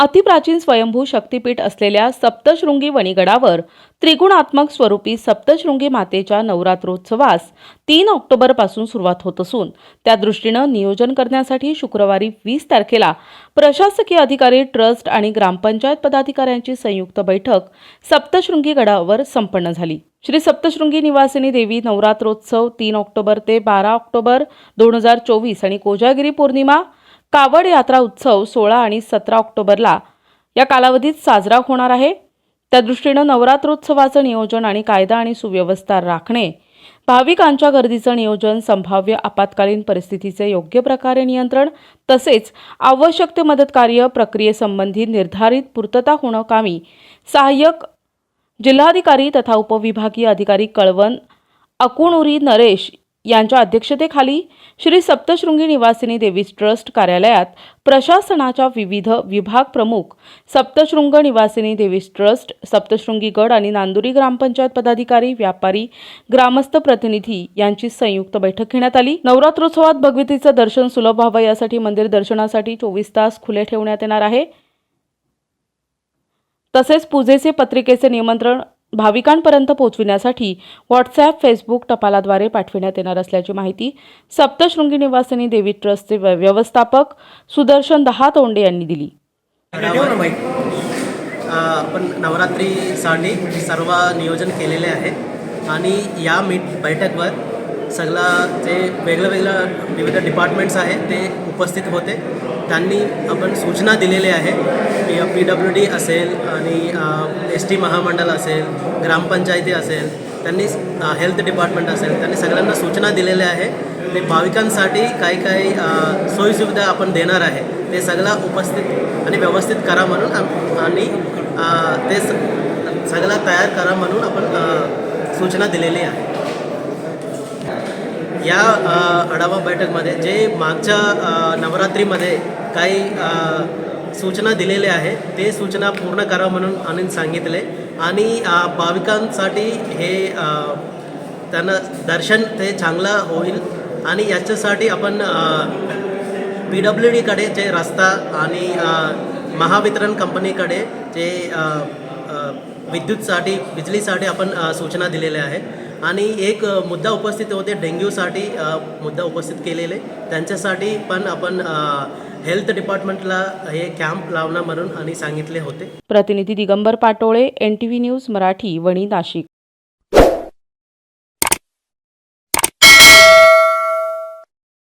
अतिप्राचीन स्वयंभू शक्तिपीठ असलेल्या सप्तशृंगी वणीगडावर त्रिगुणात्मक स्वरूपी सप्तशृंगी मातेच्या नवरात्रोत्सवास तीन ऑक्टोबरपासून सुरुवात होत असून त्या दृष्टीनं नियोजन करण्यासाठी शुक्रवारी वीस तारखेला प्रशासकीय अधिकारी ट्रस्ट आणि ग्रामपंचायत पदाधिकाऱ्यांची संयुक्त बैठक सप्तशृंगी गडावर संपन्न झाली. श्री सप्तशृंगी निवासिनी देवी नवरात्रोत्सव तीन ऑक्टोबर ते बारा ऑक्टोबर दोन हजार चोवीस आणि कोजागिरी पौर्णिमा कावड यात्रा उत्सव सोळा आणि सतरा ऑक्टोबरला या कालावधीत साजरा होणार आहे. त्या दृष्टीनं नवरात्रोत्सवाचं नियोजन आणि कायदा आणि सुव्यवस्था राखणे भाविकांच्या गर्दीचं नियोजन संभाव्य आपत्कालीन परिस्थितीचे योग्य प्रकारे नियंत्रण तसेच आवश्यक ते मदत कार्य प्रक्रियेसंबंधी निर्धारित पूर्तता होणं कामी सहाय्यक जिल्हाधिकारी तथा उपविभागीय अधिकारी कळवण अकुणुरी नरेश यांच्या अध्यक्षतेखाली श्री सप्तशृंगी निवासिनी देवी ट्रस्ट कार्यालयात प्रशासनाच्या विविध विभाग प्रमुख सप्तशृंग निवासिनी देवी ट्रस्ट सप्तशृंगी गड आणि नांदुरी ग्रामपंचायत पदाधिकारी व्यापारी ग्रामस्थ प्रतिनिधी यांची संयुक्त बैठक घेण्यात आली. नवरात्रोत्सवात भगवतीचं दर्शन सुलभ व्हावं यासाठी मंदिर दर्शनासाठी चोवीस तास खुले ठेवण्यात येणार आहे. तसेच पूजेचे पत्रिकेचे निमंत्रण भाविकांपर्यंत पोहोचविण्यासाठी व्हॉट्सॲप फेसबुक टपालाद्वारे पाठविण्यात येणार असल्याची माहिती सप्तशृंगी निवासिनी देवी ट्रस्टचे व्यवस्थापक सुदर्शन दहा तोंडे यांनी दिली. आपण नवरात्रीसाठी सर्व नियोजन केलेले आहे आणि या मीट बैठकवर सगळा जे वेगळं वेगळं विविध डिपार्टमेंट्स आहेत ते उपस्थित होते. त्यांनी आपण सूचना दिलेल्या आहे की पी डब्ल्यू डी असेल आणि एस टी महामंडळ असेल ग्रामपंचायती असेल त्यांनी हेल्थ डिपार्टमेंट असेल त्यांनी सगळ्यांना सूचना दिलेल्या आहे. ते भाविकांसाठी काही काही सोयीसुविधा आपण देणार आहे. ते सगळा उपस्थित आणि व्यवस्थित करा म्हणून आणि ते सगळा तयार करा म्हणून आपण सूचना दिलेली आहे. या आढावा बैठकमध्ये जे मागच्या नवरात्रीमध्ये काही सूचना दिलेल्या आहेत ते सूचना पूर्ण करा म्हणून आणि सांगितले. आणि भाविकांसाठी हे त्यांना दर्शन ते चांगलं होईल. आणि याच्यासाठी आपण पी डब्ल्यू डीकडे जे रस्ता आणि महावितरण कंपनीकडे जे विद्युतसाठी बिजलीसाठी आपण सूचना दिलेल्या आहेत. आणि एक मुद्दा उपस्थित होते डेंग्यूसाठी मुद्दा उपस्थित केलेले. त्यांच्यासाठी पण आपण हेल्थ डिपार्टमेंटला हे कॅम्प लावणं म्हणून आणि सांगितले होते. प्रतिनिधी Digambar Patole N T V news Marathi Wani Nashik.